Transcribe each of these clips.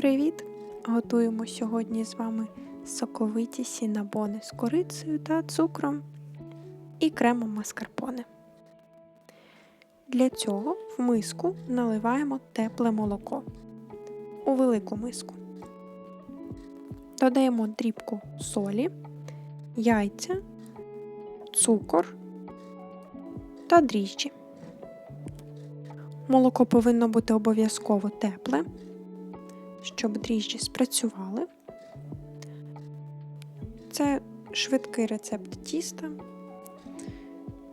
привіт! Готуємо сьогодні з вами соковиті сінабони з корицею та цукром і кремом маскарпоне. Для цього в миску наливаємо тепле молоко у велику миску. Додаємо дрібку солі, яйця, цукор та дріжджі. Молоко повинно бути обов'язково тепле, щоб дріжджі спрацювали. Це швидкий рецепт тіста.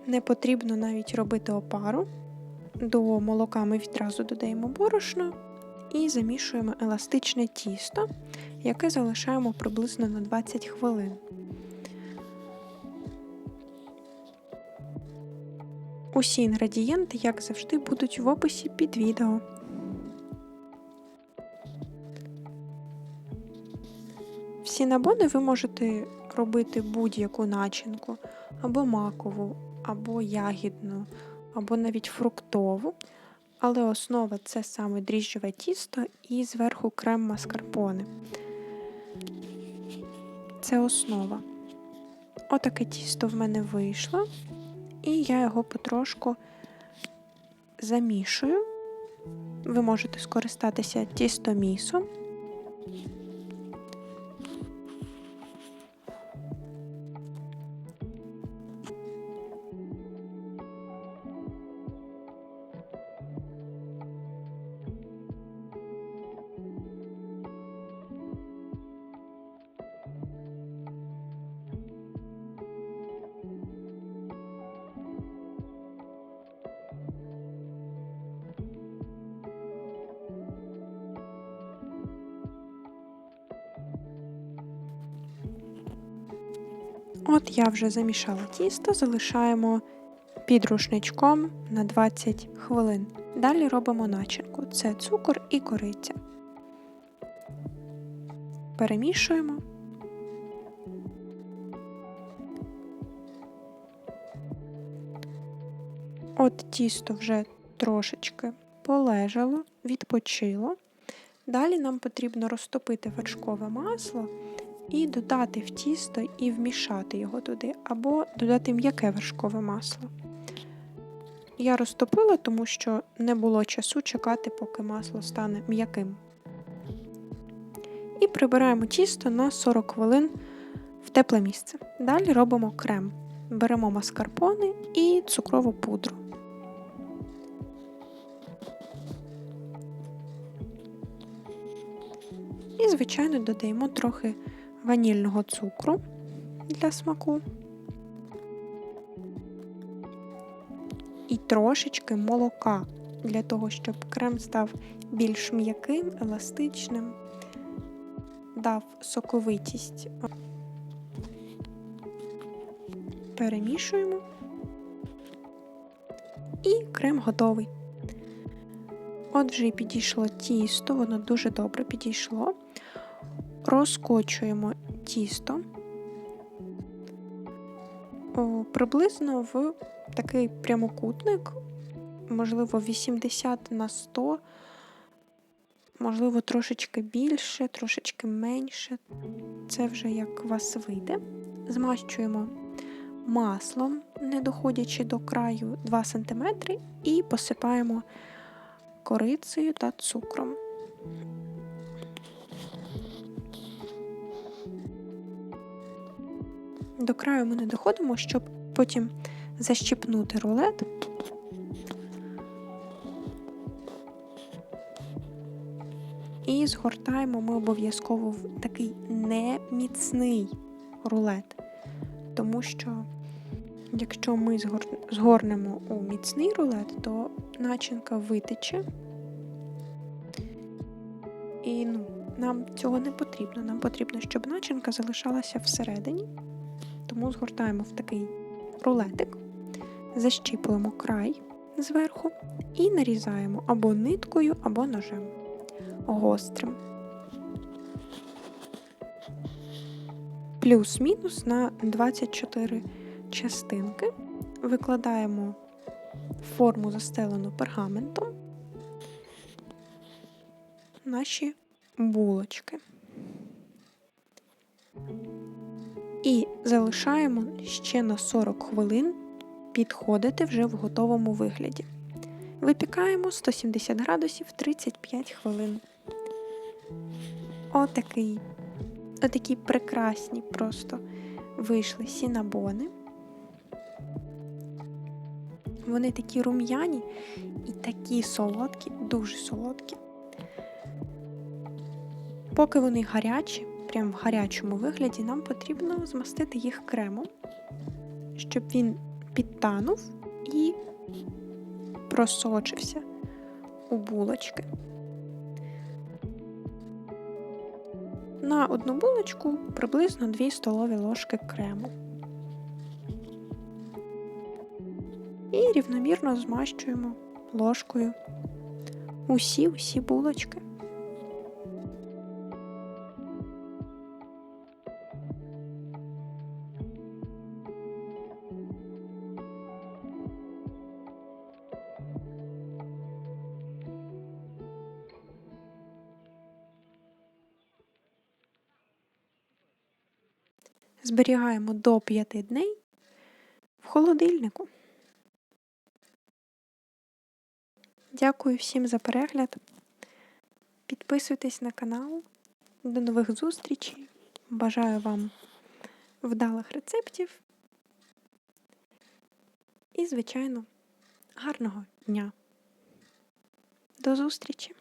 Не потрібно навіть робити опару. До молока ми відразу додаємо борошно і замішуємо еластичне тісто, яке залишаємо приблизно на 20 хвилин. Усі інгредієнти, як завжди, будуть в описі під відео. Всі набони ви можете робити будь-яку начинку, або макову, або ягідну, або навіть фруктову. Але основа це саме дріжджове тісто і зверху крем маскарпоне. Це основа. Отаке тісто в мене вийшло, і я його потрошку замішую. Ви можете скористатися тістомісом. От я вже замішала тісто, залишаємо під рушничком на 20 хвилин. Далі робимо начинку: це цукор і кориця. Перемішуємо. От тісто вже трошечки полежало, відпочило. Далі нам потрібно розтопити вершкове масло і додати в тісто і вмішати його туди, або додати м'яке вершкове масло. Я розтопила, тому що не було часу чекати, поки масло стане м'яким. І прибираємо тісто на 40 хвилин в тепле місце. Далі робимо крем. Беремо маскарпоне і цукрову пудру. І, звичайно, додаємо трохи ванільного цукру для смаку і трошечки молока для того, щоб крем став більш м'яким, еластичним, дав соковитість. Перемішуємо. І крем готовий. Отже, підійшло тісто, воно дуже добре підійшло розкочуємо тісто приблизно в такий прямокутник, можливо, 80 на 100, можливо, трошечки більше, трошечки менше. Це вже як вас вийде. Змащуємо маслом, не доходячи до краю 2 см, і посипаємо корицею та цукром. До краю ми не доходимо, щоб потім защіпнути рулет. І згортаємо ми обов'язково в такий неміцний рулет. Тому що, якщо ми згорнемо у міцний рулет, то начинка витече. І ну, нам цього не потрібно. Нам потрібно, щоб начинка залишалася всередині. Тому згортаємо в такий рулетик, защіпуємо край зверху і нарізаємо або ниткою, або ножем гострим. Плюс-мінус на 24 частинки. Викладаємо форму застелену пергаментом наші булочки. І залишаємо ще на 40 хвилин підходити вже в готовому вигляді. Випікаємо 170 градусів 35 хвилин. Отакий, отакі прекрасні просто вийшли сінабони. Вони такі рум'яні і такі солодкі, дуже солодкі. Поки вони гарячі, прямо в гарячому вигляді, нам потрібно змастити їх кремом, щоб він підтанув і просочився у булочки. На одну булочку приблизно 2 столові ложки крему. І рівномірно змащуємо ложкою усі усі булочки. Зберігаємо до 5 днів в холодильнику. Дякую всім за перегляд. Підписуйтесь на канал. До нових зустрічей. Бажаю вам вдалих рецептів. І, звичайно, гарного дня. До зустрічі!